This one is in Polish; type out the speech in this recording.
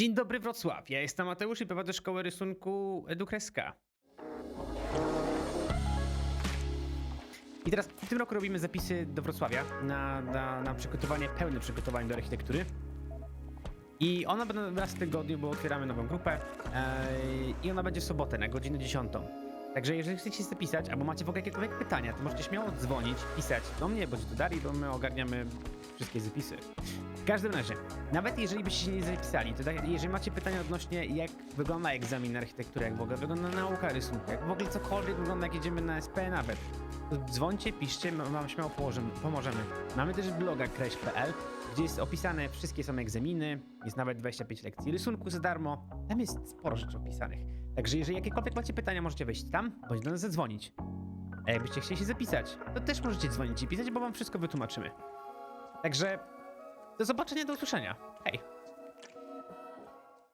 Dzień dobry Wrocław, ja jestem Mateusz i prowadzę szkołę rysunku Edukreska. I teraz w tym roku robimy zapisy do Wrocławia na, na, na przygotowanie, pełne przygotowanie do architektury. I ona będzie raz w tygodniu, bo otwieramy nową grupę eee, i ona będzie w sobotę na godzinę 10. Także jeżeli chcecie zapisać, albo macie w ogóle jakiekolwiek pytania, to możecie śmiało dzwonić, pisać do mnie, bądź do Darii, bo my ogarniamy wszystkie zapisy. W każdym razie, nawet jeżeli byście się nie zapisali, to tak, jeżeli macie pytania odnośnie jak wygląda egzamin na architekturę, jak w ogóle wygląda nauka rysunku, jak w ogóle cokolwiek wygląda, jak jedziemy na SP nawet, dzwońcie, piszcie, wam śmiało położymy, pomożemy. Mamy też bloga kreś.pl, gdzie jest opisane wszystkie są egzaminy, jest nawet 25 lekcji rysunku za darmo, tam jest sporo rzeczy opisanych. Także jeżeli jakiekolwiek macie pytania, możecie wejść tam, bądź do nas zadzwonić. A jakbyście chcieli się zapisać, to też możecie dzwonić i pisać, bo wam wszystko wytłumaczymy. Także do zobaczenia, do usłyszenia. Hej!